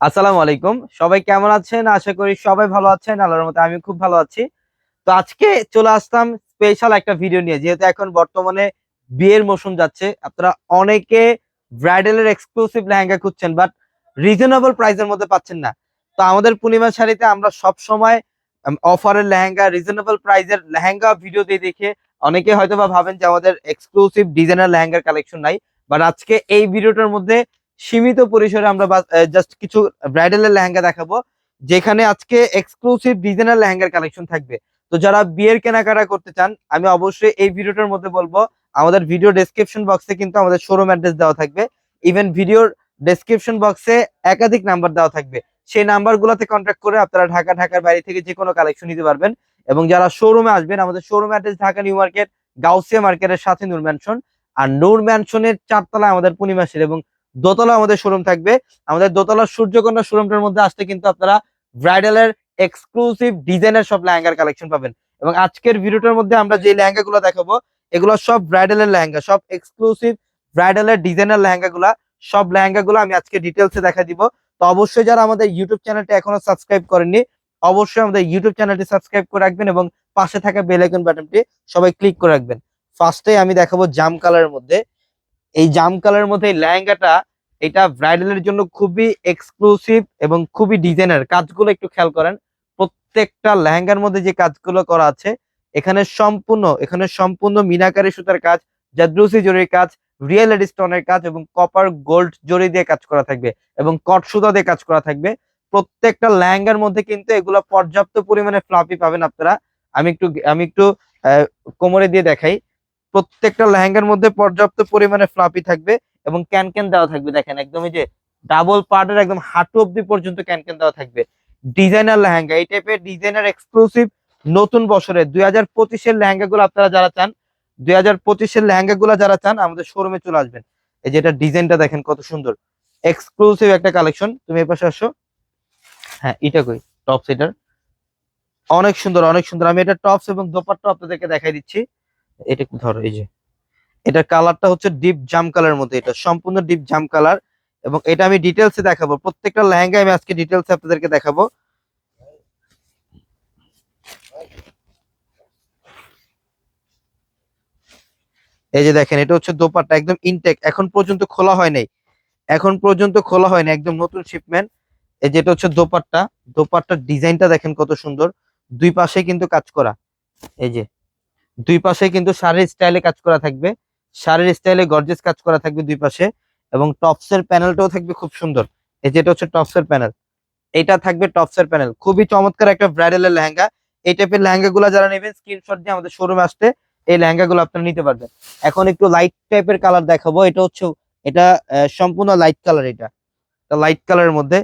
আসসালামু আলাইকুম। সবাই কেমন আছেন? আশা করি সবাই ভালো আছেন। আল্লাহর মতো আমি খুব ভালো আছি। তো আজকে চলে আসলাম স্পেশাল একটা ভিডিও নিয়ে, যেহেতু এখন বর্তমানে বিয়ের মৌসুম যাচ্ছে। আপনারা অনেকে ব্রাইডালের এক্সক্লুসিভ লেহেঙ্গা খুঁজছেন বাট রিজনেবল প্রাইসের মধ্যে পাচ্ছেন না। তো আমাদের পূর্ণিমা শাড়িতে আমরা সব সময় অফারের লেহেঙ্গা রিজনেবল প্রাইসের লেহেঙ্গা ভিডিও দিয়ে দেখে, অনেকে হয়তো বা ভাবেন যে আমাদের এক্সক্লুসিভ ডিজাইনার লেহেঙ্গার কালেকশন নাই। বাট আজকে এই ভিডিওটার মধ্যে সীমিত পরিসরে আমরা জাস্ট কিছু ব্রাইডালের লেহেঙ্গা দেখাবো, যেখানে আজকে এক্সক্লুসিভ ডিজাইনার লেহেঙ্গার কালেকশন থাকবে। তো যারা বিয়ের কেনাকাটা করতে চান, আমি অবশ্যই এই ভিডিওটার মধ্যে বলব, আমাদের ভিডিও ডেসক্রিপশন বক্সে কিন্তু আমাদের শোরুম অ্যাড্রেস দেওয়া থাকবে। ইভেন ভিডিওর ডেসক্রিপশন বক্সে একাধিক নাম্বার দেওয়া থাকবে। সেই নাম্বার নাম্বারগুলোতে কন্ট্যাক্ট করে আপনারা ঢাকা, ঢাকার বাইরে থেকে যে কোনো কালেকশন নিতে পারবেন। এবং যারা শোরুমে আসবেন, আমাদের showroom address Dhaka new market, Gausia মার্কেটের সাথে নূর ম্যানশন আর নূর ম্যানশনের চারতলায় আমাদের পূর্ণিমাসের এবং দোতলা আমাদের শোরুম থাকবে। আমাদের দোতলার সূর্যকন্যা শোরুমটার মধ্যে আসতে কিন্তু আপনারা ব্রাইডালের এক্সক্লুসিভ ডিজাইনের সব লেহেঙ্গার কালেকশন পাবেন। এবং আজকের ভিডিওটার মধ্যে আমরা যে লেহেঙ্গা গুলো দেখাবো, এগুলো সব ব্রাইডালের লেহেঙ্গা, সব এক্সক্লুসিভ ব্রাইডালের ডিজাইনের লেহেঙ্গা গুলা সব লেহেঙ্গা গুলো আমি আজকে ডিটেলসে দেখা দিব। তো অবশ্যই যারা আমাদের ইউটিউব চ্যানেলটি এখনও সাবস্ক্রাইব করেননি, অবশ্যই আমাদের ইউটিউব চ্যানেলটি সাবস্ক্রাইব করে রাখবেন এবং পাশে থাকা বেল আইকন বাটনটি সবাই ক্লিক করে রাখবেন। ফার্স্টে আমি দেখাবো জাম কালারের মধ্যে। এই জাম কালারের মধ্যে লেহেঙ্গাটা, এটা ব্রাইডালের জন্য খুবই এক্সক্লুসিভ এবং খুবই ডিজাইনার কাজগুলো একটু খেয়াল করেন, প্রত্যেকটা লেহেঙ্গার মধ্যে যে কাজগুলো করা আছে, এখানে সম্পূর্ণ এখানে সম্পূর্ণ মিনাকারি সুতার কাজ, জাদ্রুসি জরির কাজ রিয়েল স্টোনের কাজ এবং কপার গোল্ড জরি দিয়ে কাজ করা থাকবে এবং কট সুতা দিয়ে কাজ করা থাকবে। প্রত্যেকটা লেহেঙ্গার মধ্যে কিন্তু এগুলো পর্যাপ্ত পরিমাণে ফ্লাপি পাবেন আপনারা। আমি একটু আমি একটু কোমরে দিয়ে দেখাই। প্রত্যেকটা লেহেঙ্গার মধ্যে পর্যাপ্ত পরিমাণে ফ্লাপি থাকবে এবং ক্যান ক্যান দেওয়া থাকবে। দেখেন একদম এই যে ডাবল পার্টের একদম হাঁটু অব্দি পর্যন্ত ক্যান ক্যান দেওয়া থাকবে। ডিজাইনার লেহেঙ্গা, এই টাইপের ডিজাইনার এক্সক্লুসিভ নতুন বছরে দুই হাজার পঁচিশের লেহেঙ্গা গুলো আপনারা যারা চান, দুই হাজার পঁচিশের লেহেঙ্গা গুলো যারা চান, আমাদের শোরুমে চলে আসবেন। এই যে যেটা ডিজাইনটা দেখেন কত সুন্দর। এক্সক্লুসিভ একটা কালেকশন তুমি এ পাশে আসো। হ্যাঁ এটা কই? টপস এটার। অনেক সুন্দর অনেক সুন্দর। আমি এটা টপস এবং দোপাট্টা আপনাদেরকে দেখাই দিচ্ছি। এটা ধরো, এই যে। এটার কালারটা হচ্ছে ডিপ জাম কালার মধ্যে এটা সম্পূর্ণ ডিপ জাম কালার এবং এটা আমি ডিটেলসে দেখাবো, প্রত্যেকটা লেহেঙ্গা আমি আজকে ডিটেলসে আপনাদেরকে দেখাবো। এই যে দেখেন, এটা হচ্ছে দোপাট্টা, একদম ইনটেক এখন পর্যন্ত খোলা হয় নাই। এখন পর্যন্ত খোলা হয়নি একদম নতুন শিপমেন্ট এই যেটা হচ্ছে দোপাট্টা, দোপাট্টার ডিজাইনটা দেখেন কত সুন্দর। দুই পাশে কিন্তু কাজ করা। এই যে দুই পাশে কিন্তু শাড়ির স্টাইলে কাজ করা থাকবে। শাড়ির স্টাইলে গর্জেস কাজ করা থাকবে দুই পাশে এবং টপসের প্যানেলটাও থাকবে খুব সুন্দর। এই যেটা হচ্ছে টপসের প্যানেল এটা থাকবে টপসের প্যানেল খুবই চমৎকার একটা ব্রাইডালের লেহেঙ্গা। এই টাইপের লেহেঙ্গা গুলো যারা নেবেন স্ক্রিনশট দিয়ে আমাদের শোরুমে আসতে এই লেহেঙ্গা গুলো আপনারা নিতে পারবেন। এখন একটু লাইট টাইপের কালার দেখাবো। এটা হচ্ছে, এটা সম্পূর্ণ লাইট কালার এটা। লাইট কালারের মধ্যে।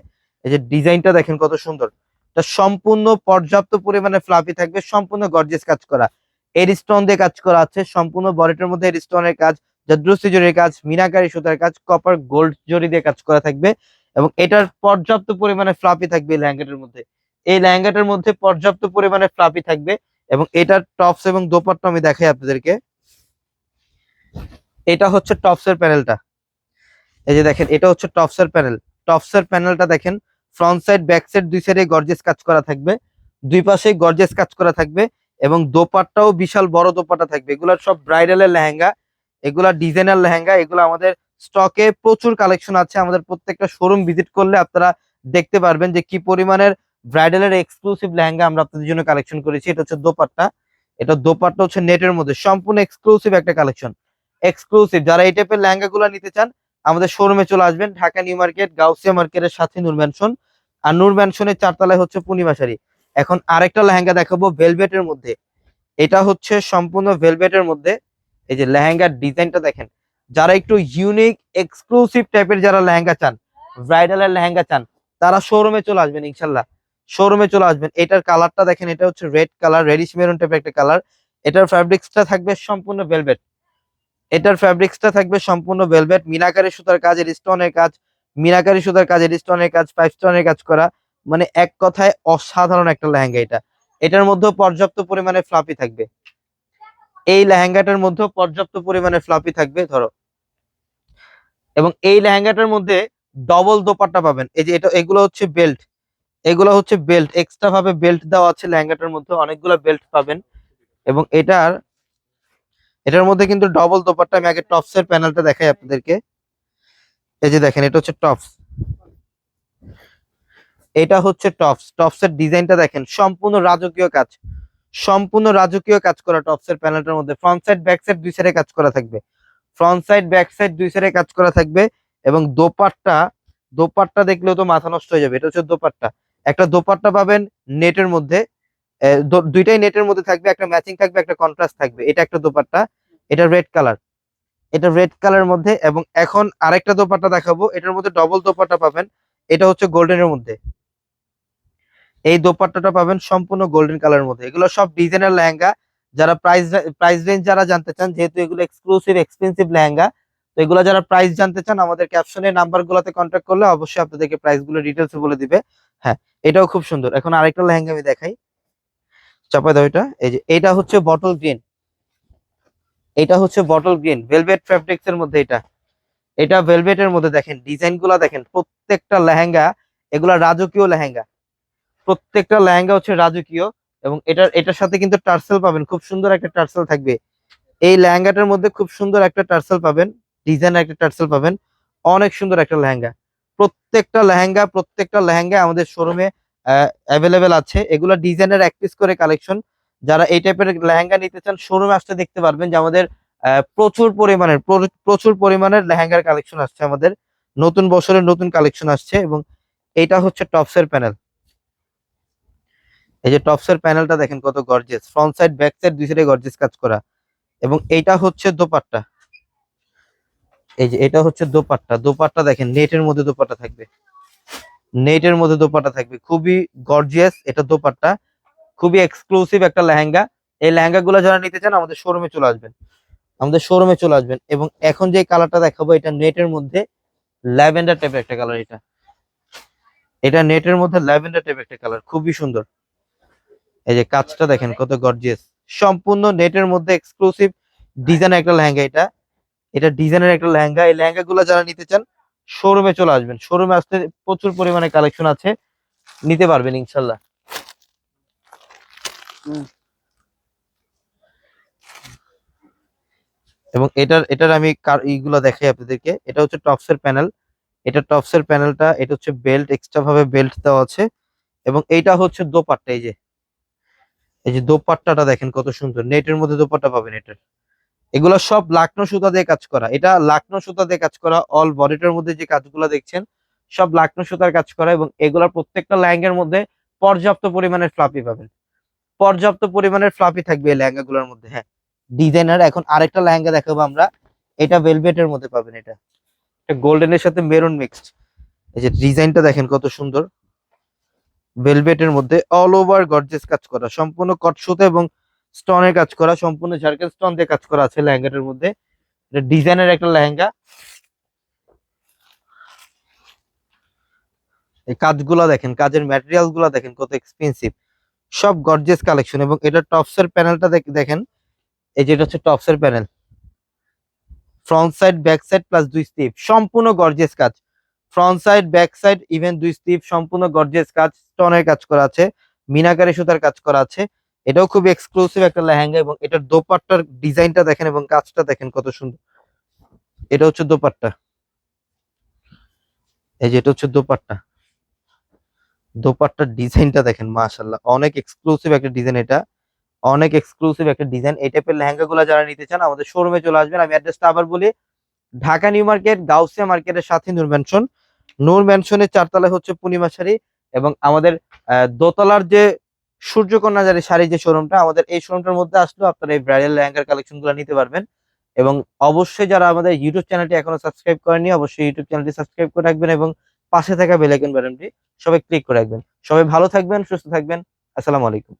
এই যে ডিজাইনটা দেখেন কত সুন্দর। এটা সম্পূর্ণ পর্যাপ্ত পরিমাণে ফ্লাফি থাকবে, সম্পূর্ণ গর্জেস কাজ করা। এর স্টোন দিয়ে কাজ করা আছে। সম্পূর্ণ বডিটার মধ্যে এর স্টোনের কাজ জাদ্রুসি জরির কাজ, মিনাকারি সুতার কাজ কপার গোল্ড জরি দিয়ে কাজ করা থাকবে এবং এটার পর্যাপ্ত পরিমাণে ফ্লাপি থাকবে এই লেহেঙ্গাটার মধ্যে। এই লেহেঙ্গাটার মধ্যে পর্যাপ্ত পরিমাণে ফ্লাপি থাকবে এবং এটার টপস এবং দোপাট্টা আমি দেখাই আপনাদেরকে। এটা হচ্ছে টপসের প্যানেলটা এই যে দেখেন, এটা হচ্ছে টপসের প্যানেল টপসের প্যানেলটা দেখেন ফ্রন্ট সাইড ব্যাক সাইড দুই সাইডে গর্জেস কাজ করা থাকবে। দুই পাশে গর্জেস কাজ করা থাকবে। এবং দোপাট্টাও বিশাল বড় দোপাট্টা থাকবে। এগুলা সব ব্রাইডালের লেহেঙ্গা, এগুলা ডিজাইনার লেহেঙ্গা, এগুলো আমাদের স্টকে প্রচুর কালেকশন আছে। আমাদের প্রত্যেকটা শোরুম ভিজিট করলে আপনারা দেখতে পারবেন যে কি পরিমাণের ব্রাইডালের এক্সক্লুসিভ লেহেঙ্গা আমরা আপনাদের জন্য কালেকশন করেছি। এটা হচ্ছে দোপাট্টা। এটা দোপাট্টা হচ্ছে নেটের মধ্যে সম্পূর্ণ এক্সক্লুসিভ একটা কালেকশন এক্সক্লুসিভ যারা এই টাইপের লেহেঙ্গা গুলো নিতে চান, আমাদের শোরুমে চলে আসবেন। ঢাকা নিউ মার্কেট, গাউসিয়া মার্কেটের সাথে নূর ম্যানশন আর নূর ম্যানশনের চারতলায় হচ্ছে পূর্ণিমা শাড়ি। এখন আরেকটা লেহেঙ্গা দেখাবো ভেলভেটের মধ্যে। এটা হচ্ছে সম্পূর্ণ ভেলভেটের মধ্যে। এই যে লেহেঙ্গার ডিজাইনটা দেখেন। যারা একটু ইউনিক এক্সক্লুসিভ টাইপের যারা লেহেঙ্গা চান ব্রাইডালের লেহেঙ্গা চান, তারা শোরুমে চলে আসবেন ইনশাল্লাহ। শোরুমে চলে আসবেন। এটার কালারটা দেখেন, এটা হচ্ছে রেড কালার রেডিশ মেরুন টাইপের একটা কালার এটার ফ্যাব্রিক্সটা থাকবে সম্পূর্ণ ভেলভেট এটার ফ্যাব্রিক্সটা থাকবে সম্পূর্ণ ভেলভেট মিনাকারি সুতার কাজ, এর স্টোনের কাজ, মিনাকারি সুতার কাজ, এর স্টোনের কাজ ফাইভ স্টোনের কাজ করা। মানে এক কথায় অসাধারণ একটা লেহেঙ্গা এটা। এটার মধ্যেও পর্যাপ্ত পরিমাণে ফ্লাপি থাকবে। এই লেহেঙ্গাটার মধ্যেও পর্যাপ্ত পরিমাণে ফ্লাপি থাকবে, ধরো। এবং এই লেহেঙ্গাটার মধ্যে ডবল দোপাট্টা পাবেন। এই যে এটা, এগুলো হচ্ছে বেল্ট এগুলো হচ্ছে বেল্ট এক্সট্রা ভাবে বেল্ট দেওয়া আছে লেহেঙ্গাটার মধ্যে, অনেকগুলো বেল্ট পাবেন। এবং এটার এটার মধ্যে কিন্তু ডবল দোপাট্টা আমি আগে টপসের প্যানেলটা দেখাই আপনাদেরকে। এই যে দেখেন, এটা হচ্ছে টপস এটা হচ্ছে টপস। টপস টপসের ডিজাইনটা দেখেন, সম্পূর্ণ রাজকীয় কাজ। সম্পূর্ণ রাজকীয় কাজ করা টপসের প্যানেলটার মধ্যে। ফ্রন্ট সাইড ব্যাক সাইড দুই সাইডে কাজ করা থাকবে। ফ্রন্ট সাইড ব্যাক সাইড দুই সাইডে কাজ করা থাকবে এবং দোপাট্টা দোপাট্টা দেখলেও তো মাথা নষ্ট হয়ে যাবে। এটা হচ্ছে দোপাট্টা। একটা দোপাট্টা পাবেন নেটের মধ্যে। দুইটাই নেটের মধ্যে থাকবে, একটা ম্যাচিং থাকবে, একটা কন্ট্রাস্ট থাকবে। এটা একটা দোপাট্টা, এটা রেড কালার এটা রেড কালারের মধ্যে এবং এখন আরেকটা দোপাট্টা দেখাবো। এটার মধ্যে ডবল দোপাট্টা পাবেন। এটা হচ্ছে গোল্ডেনের মধ্যে। এই দোপাট্টাটা পাবেন সম্পূর্ণ গোল্ডেন কালারের মধ্যে। এগুলো সব ডিজাইনার লেহেঙ্গা। যারা প্রাইস প্রাইস রেঞ্জ যারা জানতে চান, যেহেতু এগুলো এক্সক্লুসিভ এক্সপেন্সিভ লেহেঙ্গা, তো এগুলো যারা প্রাইস জানতে চান, আমাদের ক্যাপশনের নাম্বার গুলোতে কন্ট্যাক্ট করলে অবশ্যই আপনাদেরকে প্রাইসগুলো ডিটেলস বলে দিবে। হ্যাঁ এটাও খুব সুন্দর। এখন আরেকটা লেহেঙ্গা আমি দেখাই। চাপাই দাও এটা। এই যে, এটা হচ্ছে বটল গ্রিন এটা হচ্ছে বটল গ্রিন ভেলভেট ফ্যাব্রিক্স এর মধ্যে এটা। এটা ভেলভেটের মধ্যে দেখেন ডিজাইনগুলা দেখেন, প্রত্যেকটা লেহেঙ্গা, এগুলা রাজকীয় লেহেঙ্গা। প্রত্যেকটা লেহেঙ্গা হচ্ছে রাজকীয় এবং এটার এটার সাথে কিন্তু টার্সেল পাবেন, খুব সুন্দর একটা টার্সেল থাকবে। এই লেহেঙ্গাটার মধ্যে খুব সুন্দর একটা টার্সেল পাবেন, ডিজাইনের একটা টার্সেল পাবেন, অনেক সুন্দর একটা লেহেঙ্গা। প্রত্যেকটা লেহেঙ্গা প্রত্যেকটা লেহেঙ্গা আমাদের শোরুমে অ্যাভেলেবেল আছে। এগুলো ডিজাইনের এক পিস করে কালেকশন যারা এই টাইপের লেহেঙ্গা নিতে চান শোরুমে আসতে দেখতে পারবেন যে আমাদের প্রচুর পরিমাণের প্র- প্রচুর পরিমাণের লেহেঙ্গার কালেকশন আসছে আমাদের। নতুন বছরের নতুন কালেকশন আসছে এবং এটা হচ্ছে টপসের প্যানেল এই যে টপসের প্যানেলটা দেখেন কত gorgeous front side back side দুই সাইডে গর্জিয়াস কাজ করা। এবং এইটা হচ্ছে দোপাট্টা। এই যে এটা হচ্ছে দোপাট্টা। দোপাট্টা দেখেন নেটের মধ্যে দোপাট্টা থাকবে। নেটের মধ্যে দোপাট্টা থাকবে। খুবই গর্জিয়াস এটা দোপাট্টা। খুবই এক্সক্লুসিভ একটা লেহেঙ্গা। এই লেহেঙ্গা গুলো যারা নিতে চান, আমাদের শোরুমে চলে আসবেন। আমাদের শোরুমে চলে আসবেন। এবং এখন যে কালারটা দেখাবো, এটা নেটের মধ্যে ল্যাভেন্ডার টাইপের একটা কালার এটা। এটা নেটের মধ্যে ল্যাভেন্ডার টাইপের একটা কালার খুবই সুন্দর। এই যে কাজটা দেখেন কত গর্জিয়াস সম্পূর্ণ নেটের মধ্যে এক্সক্লুসিভ ডিজাইনের একটা লেহেঙ্গা এটা। এটা ডিজাইনের একটা লেহেঙ্গা। এই লেহেঙ্গা গুলো যারা নিতে চান শোরুমে চলে আসবেন। শোরুমে আসতে প্রচুর পরিমাণে কালেকশন আছে। নিতে পারবেন ইনশাল্লাহ। এবং এটার এটার আমি কার এইগুলো দেখাই আপনাদেরকে। এটা হচ্ছে টপসের প্যানেল এটা টপসের প্যানেলটা এটা হচ্ছে বেল্ট এক্সট্রা ভাবে বেল্ট দেওয়া আছে। এবং এইটা হচ্ছে দোপাট্টা, এই যে। এই যে দোপাট্টাটা দেখেন কত সুন্দর। নেটের মধ্যে দোপাট্টা পাবেন এটার এগুলো সব লাকনো সুতা দিয়ে কাজ করা। এটা লাকনো সুতা দিয়ে কাজ করা অল বডিটার মধ্যে যে কাজগুলো দেখছেন, সব লাকনো সুতার কাজ করা এবং এগুলোর প্রত্যেকটা ল্যাঙ্গের মধ্যে পর্যাপ্ত পরিমাণের ফ্লাপি পাবেন। পর্যাপ্ত পরিমাণের ফ্লাপি থাকবে এই লেহেঙ্গা গুলোর মধ্যে হ্যাঁ। ডিজাইনার এখন আরেকটা লেহেঙ্গা দেখাবো আমরা। এটা ভেলভেটের মধ্যে পাবেন এটা। এটা গোল্ডেনের সাথে মেরুন মিক্সড এই যে ডিজাইনটা দেখেন কত সুন্দর। ভেলভেটের মধ্যে অল ওভার গর্জেস কাজ করা, সম্পূর্ণ কট সুতো এবং স্টোনের কাজ করা, সম্পূর্ণ ঝাড়কেল স্টোন দিয়ে কাজ করা আছে লেহেঙ্গাটার মধ্যে। এটা ডিজাইনের একটা লেহেঙ্গা। এই কাজগুলা দেখেন, কাজের ম্যাটেরিয়ালগুলা দেখেন কত এক্সপেন্সিভ সব গর্জেস কালেকশন এবং এটা টপসের প্যানেলটা দেখেন, এই যে এটা হচ্ছে টপসের panel. Front side back side plus দুই স্টিপ সম্পূর্ণ গর্জেস কাজ। Front side back side even দুই স্টিপ সম্পূর্ণ গর্জেস কাজ স্টোনের কাজ করা আছে, মিনাকারি সুতার কাজ করা আছে। এটাও খুব এক্সক্লুসিভ একটা লেহেঙ্গা এবং এটার দোপাট্টার ডিজাইনটা দেখেন এবং কাজটা দেখেন কত সুন্দর। এটা হচ্ছে দোপাট্টা। এই যে এটা হচ্ছে দোপাট্টা। দোপাট্টার ডিজাইনটা দেখেন মাশাল্লাহ অনেক এক্সক্লুসিভ একটা ডিজাইন এটা। অনেক এক্সক্লুসিভ একটা ডিজাইন। এই টাইপের লেহেঙ্গা গুলো যারা নিতে চান, আমাদের শোরুমে চলে আসবেন। আমি অ্যাড্রেসটা আবার বলি, ঢাকা নিউ মার্কেট, গাউসিয়া মার্কেটের সাথে নূর নূর ম্যানশনের চারতলায় হচ্ছে পূর্ণিমা শাড়ি এবং আমাদের দোতলার যে সূর্যকন্যা জারি শাড়ি যে শোরুমটা, আমাদের এই শোরুমটার মধ্যে আসলেও আপনারা এই ব্রাইডাল কালেকশনগুলো নিতে পারবেন। এবং অবশ্যই যারা আমাদের ইউটিউব চ্যানেলটি এখনও সাবস্ক্রাইব করেনি অবশ্যই ইউটিউব চ্যানেলটি সাবস্ক্রাইব করে রাখবেন এবং পাশে থাকা বেল আইকন বাটনটি সবাই ক্লিক করে রাখবেন। সবাই ভালো থাকবেন, সুস্থ থাকবেন। আসসালামু আলাইকুম।